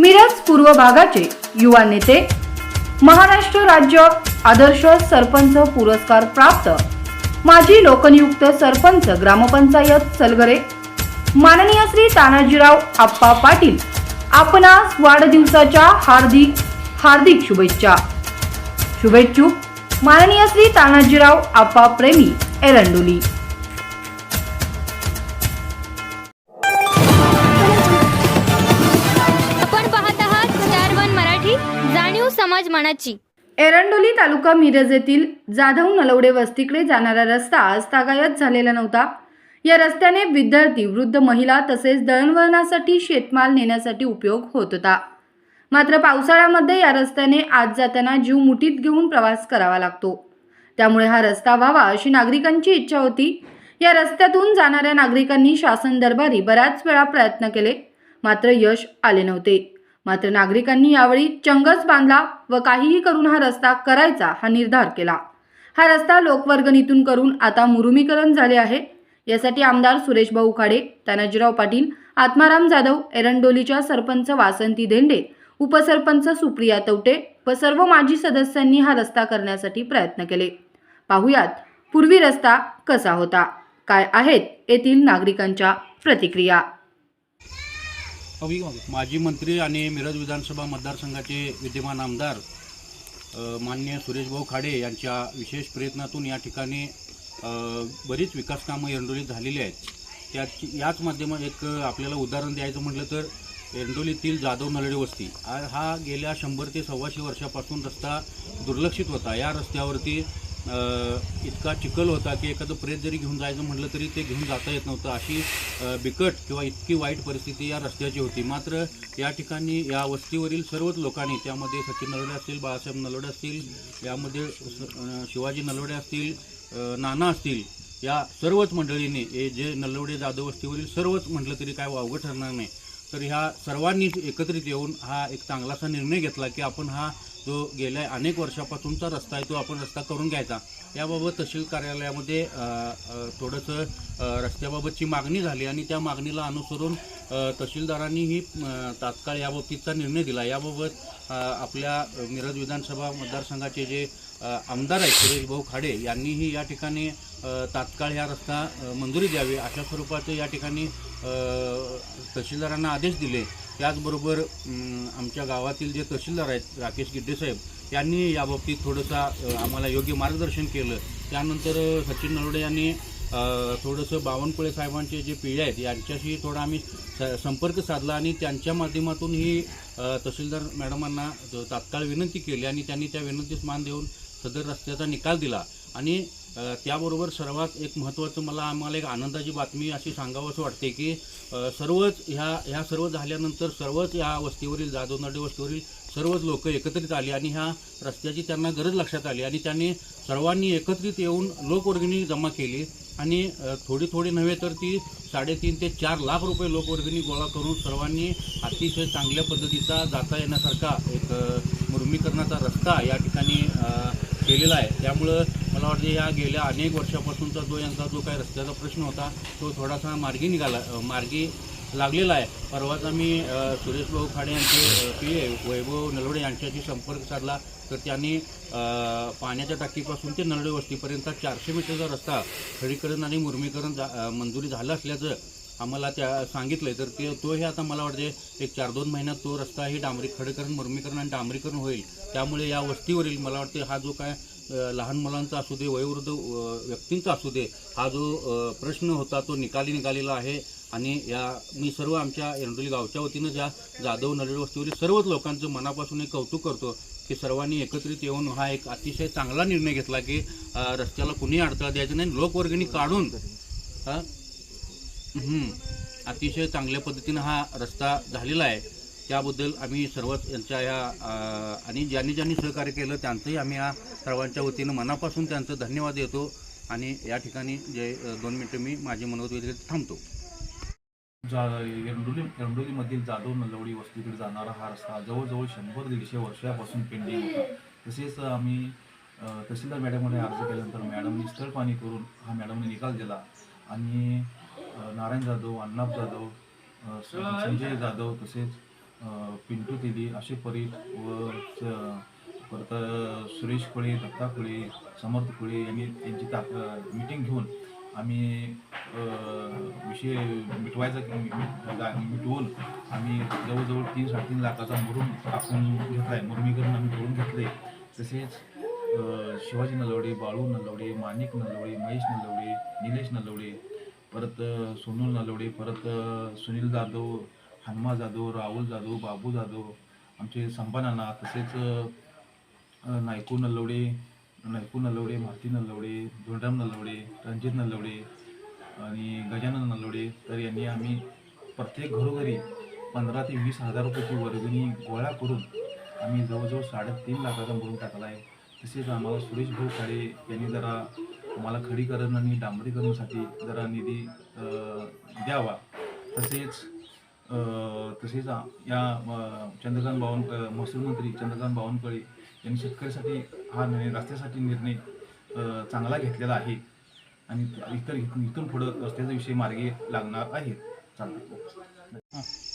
मिरज पूर्व भागाचे युवा नेते महाराष्ट्र राज्य आदर्श सरपंच पुरस्कार प्राप्त माजी लोकनियुक्त सरपंच ग्रामपंचायत सलगरे माननीय श्री तानाजीराव आप्पा पाटील आपणास वाढदिवसाच्या हार्दिक हार्दिक शुभेच्छा. शुभेच्छुक माननीय श्री तानाजीराव आप्पा प्रेमी एरंडोली. मनाची. एरंडोली तालुका मिरज येथील जाधव नलवडे वस्तीकडे जाणारा रस्ता अस्तागायत तागायत झालेला नव्हता. या रस्त्याने विद्यार्थी वृद्ध महिला तसेच दळणवळणासाठी शेतमाल नेण्यासाठी उपयोग होत होता. मात्र पावसाळ्यामध्ये या रस्त्याने आज जाताना जीव मुठीत घेऊन प्रवास करावा लागतो. त्यामुळे हा रस्ता व्हावा अशी नागरिकांची इच्छा होती. या रस्त्यातून जाणाऱ्या नागरिकांनी शासन दरबारी बऱ्याच वेळा प्रयत्न केले. मात्र यश आले नव्हते. मात्र नागरिकांनी यावेळी चंगच बांधला व काहीही करून हा रस्ता करायचा हा निर्धार केला. हा रस्ता लोकवर्गणीतून करून आता मुरुमीकरण झाले आहे. यासाठी आमदार सुरेश भाऊ खाडे तानाजीराव पाटील आत्माराम जाधव एरंडोलीच्या सरपंच वासंती धेंडे उपसरपंच सुप्रिया तवटे व सर्व माजी सदस्यांनी हा रस्ता करण्यासाठी प्रयत्न केले. पाहुयात पूर्वी रस्ता कसा होता? काय आहेत येथील नागरिकांच्या प्रतिक्रिया? माजी मंत्री आणि मिरज विधानसभा मतदारसंघाचे विद्यमान आमदार मान्य माननीय सुरेशभाऊ खाडे यांच्या विशेष प्रयत्नातून या ठिकाणी बरीच विकासकामं एरंडोलीत झालेली आहेत. त्याच याच माध्यमात एक आपल्याला उदाहरण द्यायचं म्हटलं तर एरंडोलीतील जाधव नलडे वस्ती. हा गेल्या शंभर ते सव्वाशे वर्षापासून रस्ता दुर्लक्षित होता. या रस्त्यावरती इतका चिखल होता की एखादं प्रेत जरी घेऊन जायचं म्हटलं तरी ते घेऊन जाता येत नव्हतं. अशी बिकट किंवा इतकी वाईट परिस्थिती या रस्त्याची होती. मात्र या ठिकाणी या वस्तीवरील सर्वच लोकांनी त्यामध्ये सचिन नलवडे असतील बाळासाहेब नलवडे असतील यामध्ये शिवाजी नलवडे असतील नाना असतील या सर्वच मंडळींनी हे जे नलवडे जाधव वस्तीवरील सर्वच म्हटलं तरी काय वावगं ठरणार नाही. तर ह्या सर्वांनी एकत्रित येऊन हा एक चांगलासा निर्णय घेतला की आपण हा जो गेल्या अनेक वर्षापासूनचा रस्ता आहे तो आपण रस्ता करून घ्यायचा. याबाबत तहसील कार्यालयामध्ये थोडंसं रस्त्याबाबतची मागणी झाली आणि त्या मागणीला अनुसरून तहसीलदारांनीही तात्काळ याबाबतीचा निर्णय दिला. याबाबत आपल्या मिरज विधानसभा मतदारसंघाचे जे आमदार आहेत सुरेश भाऊ खाडे यांनीही या ठिकाणी तात्काळ ह्या रस्ता मंजुरी द्यावी अशा स्वरूपाचं या ठिकाणी तहसीलदारांना आदेश दिले. त्याचबरोबर आमच्या गावातील जे तहसीलदार आहेत राकेश गिड्डे साहेब यांनी याबाबतीत थोडंसं आम्हाला योग्य मार्गदर्शन केलं. त्यानंतर सचिन नरोडे यांनी थोडंसं बावनकुळे साहेबांचे जे पिढे आहेत यांच्याशी थोडा आम्ही स- संपर्क साधला आणि त्यांच्या माध्यमातून ही तहसीलदार मॅडमांना तात्काळ विनंती केली आणि त्यांनी त्या विनंतीस मान देऊन सदर रस्त्याचा निकाल दिला. आणि त्याबरोबर सर्वात एक महत्त्वाचं मला आम्हाला एक आनंदाची बातमी अशी सांगावंसं वाटते की सर्वच ह्या ह्या सर्व झाल्यानंतर सर्वच ह्या वस्तीवरील जाधवनाडे वस्तीवरील सर्वच लोक एकत्रित आली आणि ह्या रस्त्याची त्यांना गरज लक्षात आली आणि त्यांनी सर्वांनी एकत्रित येऊन लोकवर्गणी जमा केली. आणि थोडी थोडी नव्हे तर ती साडेतीन ते चार लाख रुपये लोकवर्गणी गोळा करून सर्वांनी अतिशय चांगल्या पद्धतीचा जाता येण्यासारखा एक मुर्मीकरणाचा रस्ता या ठिकाणी केलेला आहे. त्यामुळं मला वाटतं या गेल्या अनेक वर्षापासूनचा जो यांचा जो काही रस्त्याचा प्रश्न होता तो थोडासा मार्गी निघाला मार्गी लागलेला आहे. परवाच आम्ही सुरेश भाऊ खाडे यांचे पी ए वैभव नलवडे यांच्याशी संपर्क साधला. तर त्यांनी पाण्याच्या टाकीपासून ते नलवडे वस्तीपर्यंत चारशे मीटरचा रस्ता खडीकरण आणि मुर्मीकरण जा- मंजुरी झालं असल्याचं आम्हाला त्या सांगितलं तर ते तोही आता मला वाटते एक चार दोन महिन्यात तो रस्ता ही डांबरी खडीकरण मुर्मीकरण आणि डांबरीकरण होईल. त्यामुळे या वस्तीवरील मला वाटते हा जो काय लहान मुलांचा असू दे वयोवृद्ध व्यक्तींचा असू दे हा जो प्रश्न होता तो निकाली निघालेला आहे. आणि या मी सर्व आमच्या एरंडोली गावच्या वतीनं ज्या जाधव नरेड वस्तीवरील सर्वच लोकांचं मनापासून एक कौतुक करतो की सर्वांनी एकत्रित येऊन हा एक अतिशय चांगला निर्णय घेतला की रस्त्याला कुणी अडथळा द्यायचा नाही लोकवर्गणी काढून अतिशय चांगल्या पद्धतीनं हा रस्ता झालेला आहे. त्याबद्दल आम्ही सर्वच यांच्या या आणि ज्यांनी ज्यांनी सहकार्य केलं त्यांचंही आम्ही या सर्वांच्या वतीनं मनापासून त्यांचं धन्यवाद देतो. आणि या ठिकाणी जे दोन मिनटं मी माझे मनोगत थांबतो. जा एरंडोली एरंडोलीमधील जाधव नलवडी वस्तीकडे जाणारा हा रस्ता जवळजवळ शंभर दीडशे वर्षापासून पेंडिंग होता. तसेच आम्ही तहसीलदार मॅडमकडे अर्ज केल्यानंतर मॅडमनी स्थळ पाणी करून हा मॅडमने निकाल दिला. आणि नारायण जाधव अण्णाप जाधव संजय जाधव तसेच पिंटू तेली असे परीट व स- परत सुरेश खुळे दत्ता खुळे समर्थ खुळे यांनी यांची ताक मिटिंग घेऊन आम्ही विषय मिटवायचा मिटवून आम्ही जवळजवळ तीन साडेतीन लाखाचा मुरुम टाकून घेतला आहे मुरमीकरण आम्ही करून घेतले तसेच शिवाजी नलवडे बाळू नलवडे माणिक नलवडे महेश नलवडे निलेश नलवडे परत सोनू नलवडे परत सुनील जाधव हनुमा जाधव राहुल जाधव बाबू जाधव आमचे संपानाना तसेच नायकू नलवडे नायकू नलवडे मारुती नलवडे धोंडराम नलवडे रणजित नलवडे आणि गजानन नलवडे तर यांनी आम्ही प्रत्येक घरोघरी पंधरा ते वीस हजार रुपयाची वर्गणी गोळा करून आम्ही जवळजवळ साडेतीन लाखाचा भरून टाकला आहे. तसेच आम्हाला सुरेश भाऊ खाडे यांनी जरा आम्हाला खडीकरण आणि डांबरीकरणासाठी जरा निधी द्यावा. तसेच तसेच या चंद्रकांत बावनक महसूल मंत्री चंद्रकांत बावनकळे त्यांनी शेतकऱ्यासाठी हा निर्णय रस्त्यासाठी निर्णय चांगला घेतलेला आहे. आणि इतर इथून पुढं रस्त्याचा विषय मार्गे लागणार आहे. चालतं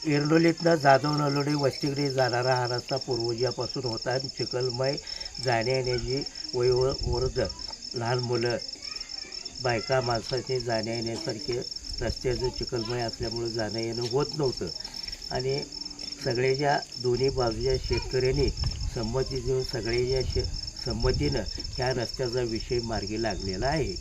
एरडोलीतनं जाधव नलोडे वस्तीकडे जाणारा हा रस्ता पूर्वजापासून होता आणि चिखलमय जाण्या येण्याची वयोवृद्ध लहान मुलं बायका माणसाचे जाण्या येण्यासारखे रस्त्याचं चिखलमय असल्यामुळं जाणं येणं होत नव्हतं. आणि सगळ्याच्या दोन्ही बाजूच्या शेतकऱ्यांनी संमती देऊन या श संमतीनं ह्या रस्त्याचा विषय मार्गी लागलेला आहे.